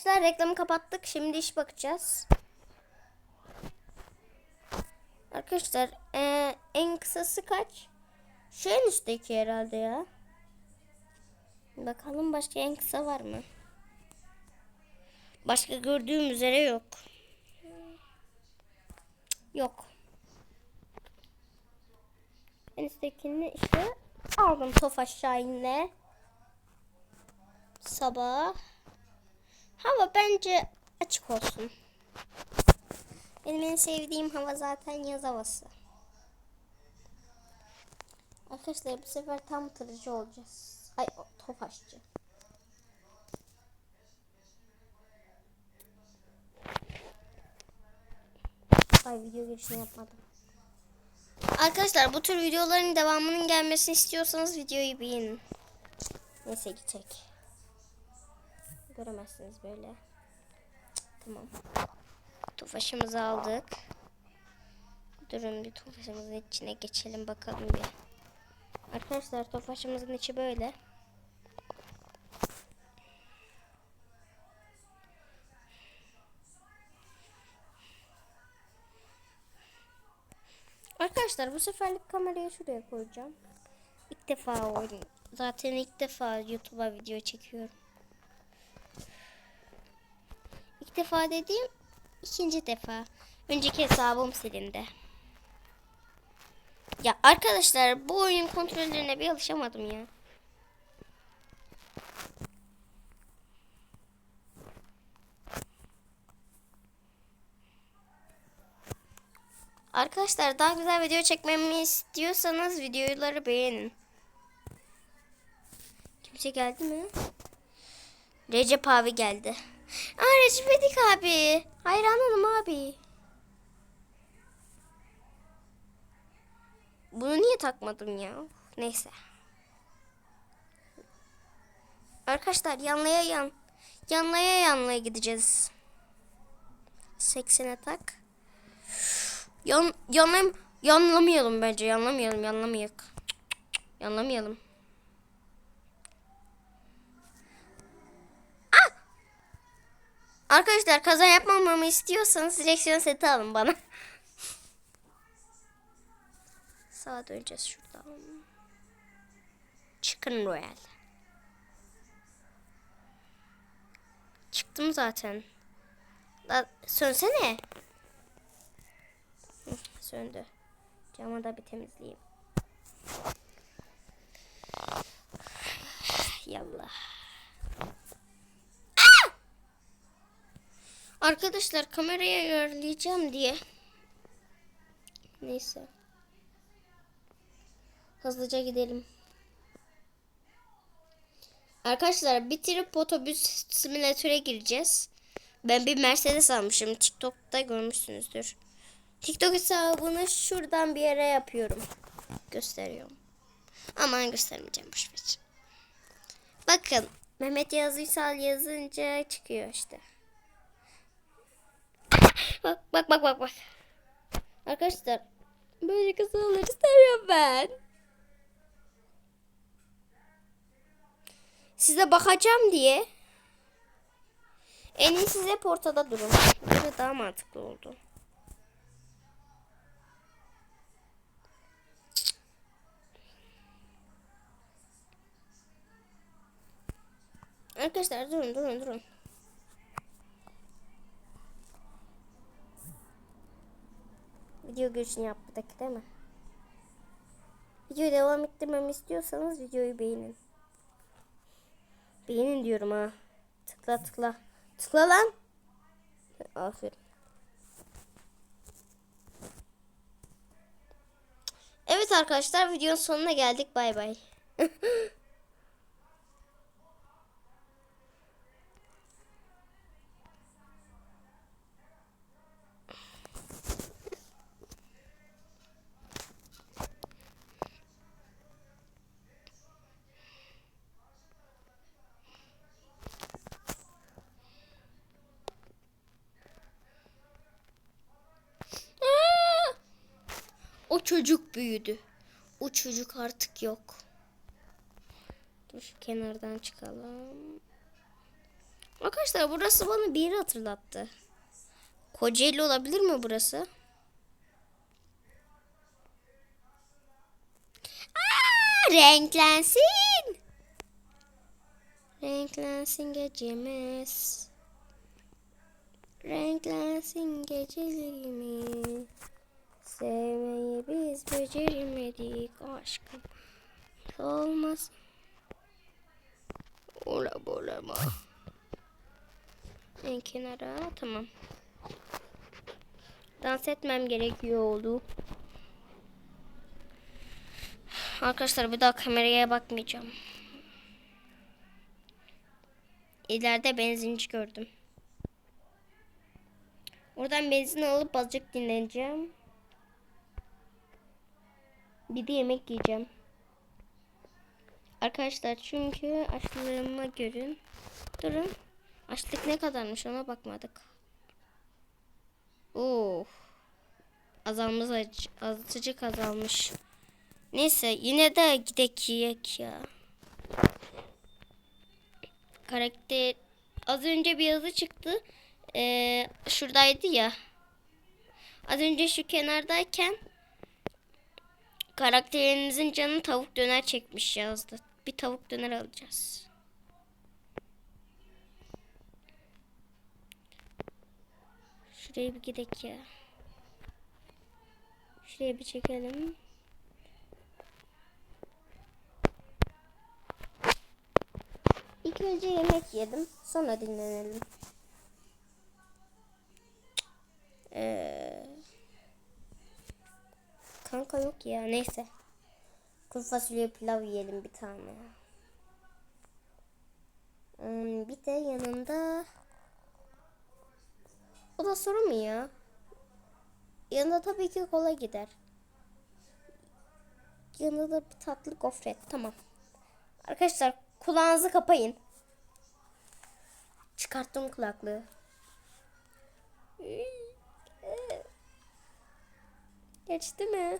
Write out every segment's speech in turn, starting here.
Arkadaşlar reklamı kapattık. Şimdi iş bakacağız. Arkadaşlar eee, en kısası kaç? Şu üstteki herhalde ya. Bakalım başka en kısa var mı? Başka gördüğüm üzere yok. Yok. En üsttekini işte aldım Tofaş Şahin'le. Sabah. Hava bence açık olsun. Benim en sevdiğim hava zaten yaz havası. Arkadaşlar bu sefer tam tırıcı olacağız. Ay tofaşçı. Ay video girişini yapmadım. Arkadaşlar bu tür videoların devamının gelmesini istiyorsanız videoyu beğenin. Neyse gidecek. Göremezsiniz böyle. Tamam. Tofaşımızı aldık. Durun bir tofaşımızın içine geçelim bakalım bir. Arkadaşlar tofaşımızın içi böyle. Arkadaşlar bu seferlik kamerayı şuraya koyacağım. İlk defa oyun. Zaten ilk defa YouTube'a video çekiyorum. İlk defa dediğim ikinci defa. Önceki hesabım silindi. Ya arkadaşlar bu oyun kontrollerine bir alışamadım ya. Arkadaşlar daha güzel video çekmemi istiyorsanız videoları beğenin. Kimse geldi mi? Recep abi geldi. Aa Recep İvedik abi. Hayranım abi. Bunu niye takmadım ya? Neyse. Arkadaşlar yanlaya yan. Yanlaya yanlaya gideceğiz. 80'e tak. Yan, yanlam, yanlamayalım bence. Yanlamayalım, yanlamayalım. Yanlamayalım. Ah! Arkadaşlar kaza yapmamamı istiyorsanız direksiyon seti alın bana. Sağa döneceğiz şuradan. Chicken Royal. Çıktım zaten. La, sönsene. Söndü. Camı da bir temizleyeyim. Yallah. Arkadaşlar kamerayı ayarlayacağım diye. Neyse. Hızlıca gidelim. Arkadaşlar bitirip otobüs simülatöre gireceğiz. Ben bir Mercedes almışım. TikTok'ta görmüşsünüzdür. TikTok hesabını şuradan bir yere yapıyorum. Gösteriyorum. Aman göstermeyeceğim boşver. Bakın Mehmet Yazıysal yazınca çıkıyor işte. Bak bak bak bak bak. Arkadaşlar böyle kısaları seviyorum ben. Size bakacağım diye en iyi size ortada durun. Böyle daha mantıklı oldu. Arkadaşlar durun durun durun. Video görüşünü yaptık değil mi? Videoyu devam ettirmemi istiyorsanız videoyu beğenin. Beğenin diyorum ha. Tıkla tıkla. Tıkla lan. Aferin. Evet arkadaşlar videonun sonuna geldik. Bay bay. Aa! O çocuk büyüdü. O çocuk artık yok. Dur şu kenardan çıkalım. Arkadaşlar burası bana bir yeri hatırlattı. Kocaeli olabilir mi burası? Aa, renklensin. Renklensin gecemiz. Renklensin gecelerimiz. Sevmeyi biz beceremedik aşkım. Olmaz. Ola bola ma. En kenara tamam. Dans etmem gerekiyor oldu. Arkadaşlar bir daha kameraya bakmayacağım. İleride benzinci gördüm. Oradan benzin alıp azıcık dinleneceğim. Bir de yemek yiyeceğim. Arkadaşlar çünkü açlığıma görün. Durun. Açlık ne kadarmış ona bakmadık. Oo. Azalmış ac- azıcık azalmış. Neyse yine de gidek yiyek ya. Karakter az önce bir yazı çıktı. Ee, şuradaydı ya. Az önce şu kenardayken karakterinizin canı tavuk döner çekmiş yazdı. Bir tavuk döner alacağız. Şuraya bir gidek ya. Şuraya bir çekelim. İlk önce yemek yedim. Sonra dinlenelim. Ee, kanka yok ya. Neyse. Kuru fasulye pilav yiyelim bir tane. Hmm, bir de yanında o da soru mu ya? Yanında tabii ki kola gider. Yanında da bir tatlı gofret. Tamam. Arkadaşlar kulağınızı kapayın. Çıkarttım kulaklığı. Geçti mi?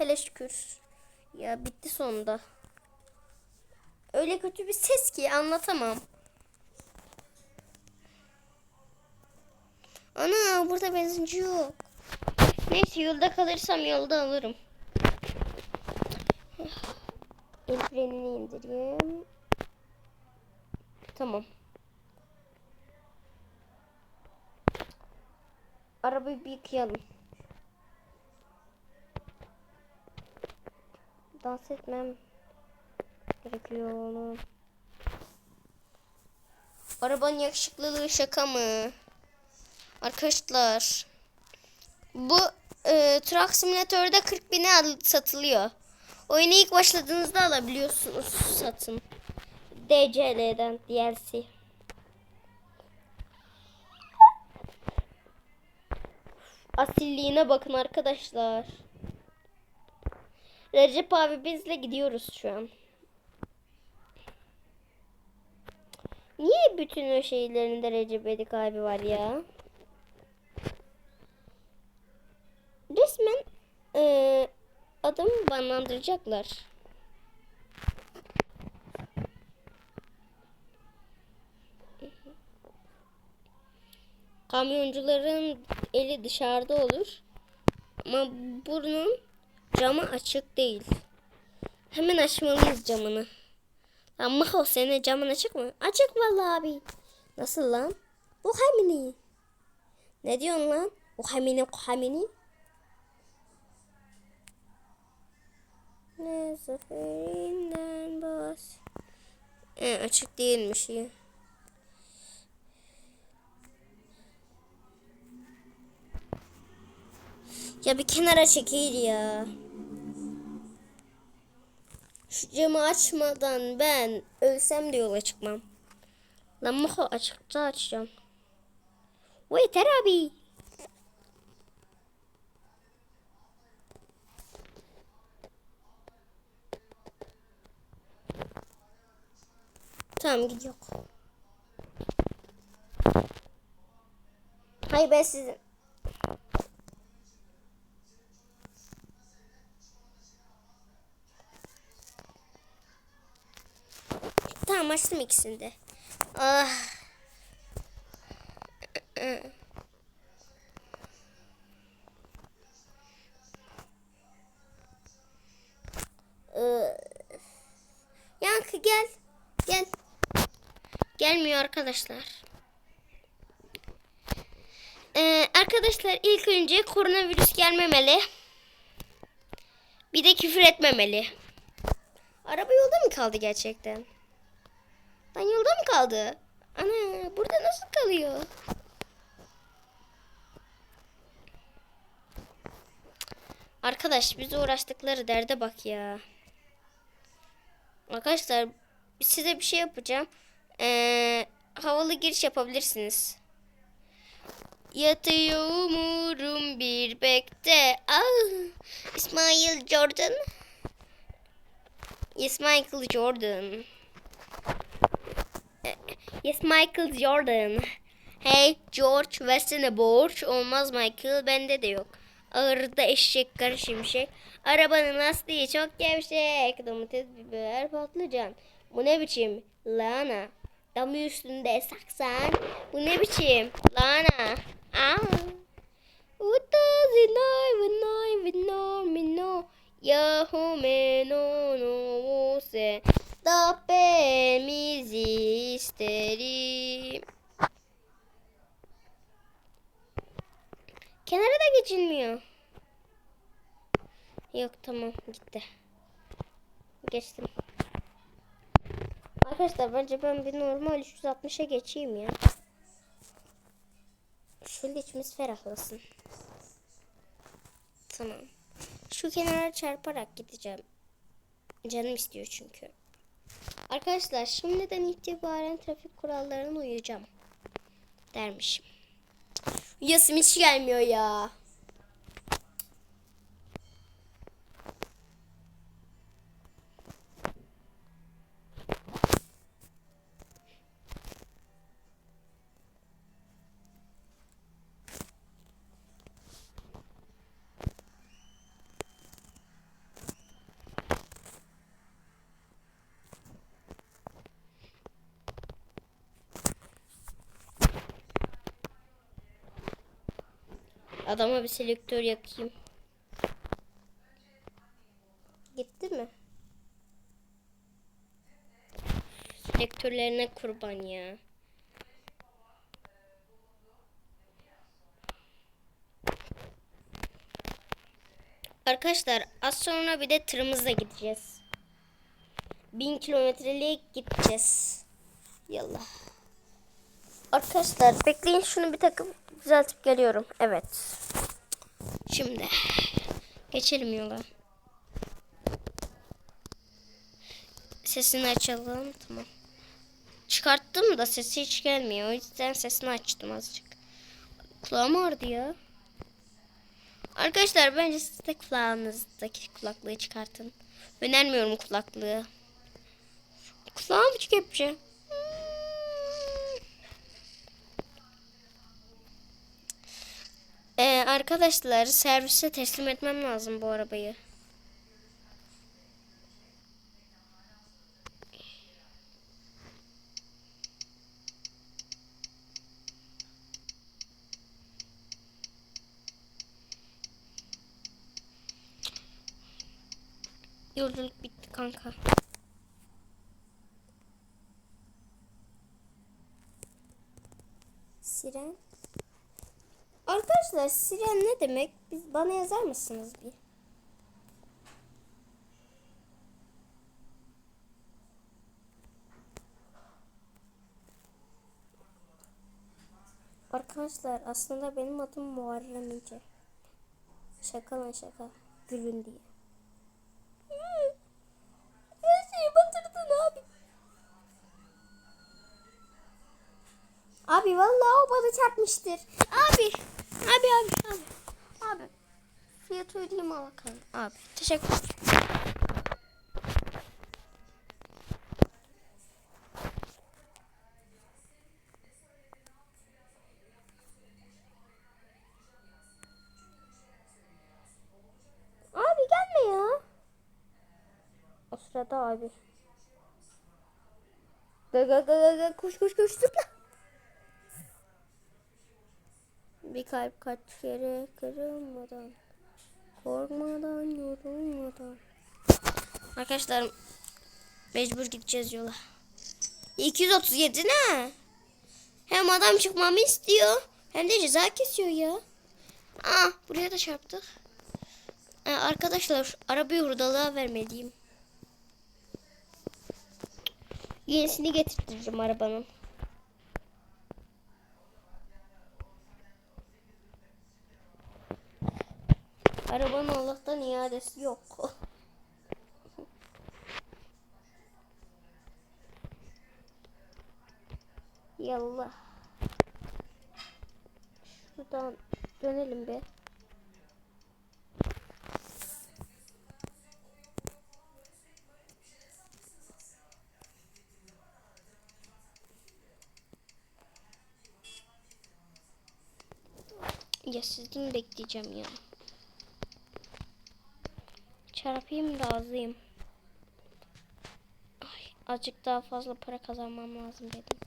Hele şükür. Ya bitti sonunda. Öyle kötü bir ses ki anlatamam. Ana burada benzinci yok. Neyse yolda kalırsam yolda alırım. El frenini indireyim. Tamam. Arabayı bir yıkayalım. Dans etmem gerekiyor oğlum. Arabanın yakışıklılığı şaka mı? Arkadaşlar bu e, Truck Simulator'da 40 bine satılıyor. Oyunu ilk başladığınızda alabiliyorsunuz satın. DCL'den DLC. Asilliğine bakın arkadaşlar. Recep abi bizle gidiyoruz şu an. Niye bütün o şeylerinde Recep Edik abi var ya? Resmen eee adamı banlandıracaklar. Kamyoncuların eli dışarıda olur. Ama burnun camı açık değil. Hemen açmalıyız camını. Lan Maho senin camın açık mı? Açık vallahi abi. Nasıl lan? Bu hamini. Ne diyorsun lan? Bu hamini bu hamini. Ne zaferinden bas. E, açık değilmiş ya. Ya bir kenara çekil ya. Şu camı açmadan ben ölsem de yola çıkmam. Lan Maho açıkta açacağım. Bu yeter abi. Tamam gidiyor. Hayır ben sizin. Tamam açtım ikisini de. Ah. Yankı gel. Gel. Gelmiyor arkadaşlar. Ee, arkadaşlar ilk önce koronavirüs gelmemeli. Bir de küfür etmemeli. Araba yolda mı kaldı gerçekten? Lan yolda mı kaldı? Ana burada nasıl kalıyor? Arkadaş bize uğraştıkları derde bak ya. Arkadaşlar size bir şey yapacağım. Ee, havalı giriş yapabilirsiniz. Yatıyor umurum bir bekte. Ah, İsmail Jordan. Michael Jordan. Yes Michael Jordan. Hey George versene borç. Olmaz Michael bende de yok. Ağırda eşek karı şimşek. Arabanın lastiği çok gevşek. Domates, biber, patlıcan. Bu ne biçim? Lahana. Damı üstünde saksan. Bu ne biçim? Lahana. Aa. What does it know when I would know me know? Yahume no no pemizi isterim. Kenara da geçilmiyor. Yok tamam gitti. Geçtim. Arkadaşlar bence ben bir normal 360'a geçeyim ya. Şöyle içimiz ferahlasın. Tamam. Şu kenara çarparak gideceğim. Canım istiyor çünkü. Arkadaşlar şimdiden itibaren trafik kurallarına uyacağım. Dermişim. Uyasım hiç gelmiyor ya. Adama bir selektör yakayım. Gitti mi? Selektörlerine kurban ya. Arkadaşlar az sonra bir de tırımızla gideceğiz. Bin kilometreliğe gideceğiz. Yallah. Arkadaşlar bekleyin şunu bir takım düzeltip geliyorum. Evet. Şimdi geçelim yola. Sesini açalım. Tamam. Çıkarttım da sesi hiç gelmiyor. O yüzden sesini açtım azıcık. Kulağım ağrıdı ya. Arkadaşlar bence siz de kulağınızdaki kulaklığı çıkartın. Önermiyorum kulaklığı. Kulağım küçük yapacağım. Ee, arkadaşlar servise teslim etmem lazım bu arabayı. Yolculuk bitti kanka. Siren. Arkadaşlar siren ne demek? Biz bana yazar mısınız bir? Arkadaşlar aslında benim adım Muharrem İnce. Şaka lan şaka. Gülün diye. Her şeyi batırdın abi. Abi vallahi o bana çarpmıştır. Abi. Abi abi abi. Abi. Fiyatı ödeyeyim al. Abi. Teşekkür ederim. Sırada abi. Ga ga ga ga ga koş koş koş zıpla. Bir kalp kaç kere kırılmadan. Korkmadan yorulmadan. Arkadaşlar mecbur gideceğiz yola. 237 ne? Hem adam çıkmamı istiyor hem de ceza kesiyor ya. Aa buraya da çarptık. Ee, arkadaşlar arabayı hurdalığa vermeliyim. Yenisini getirteceğim arabanın. Arabanın Allah'tan iadesi yok. Yallah. Şuradan dönelim bir. Ya sizin bekleyeceğim ya. Çarpayım da azayım. Ay, azıcık daha fazla para kazanmam lazım dedim.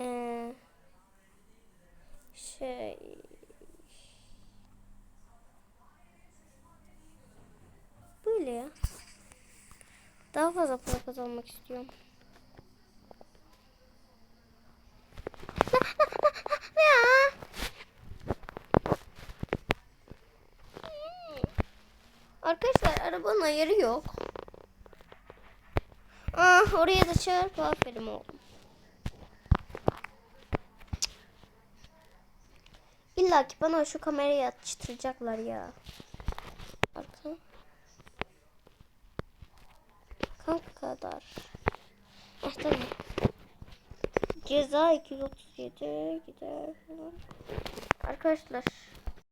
Ee, şey böyle ya. Daha fazla para kazanmak istiyorum. ya. Arkadaşlar arabanın ayarı yok. Ah oraya da çarp aferin oğlum. İlla ki bana şu kamerayı atıştıracaklar ya. Arka. Kanka kadar. Eh tamam. Ceza 237 gider. Arkadaşlar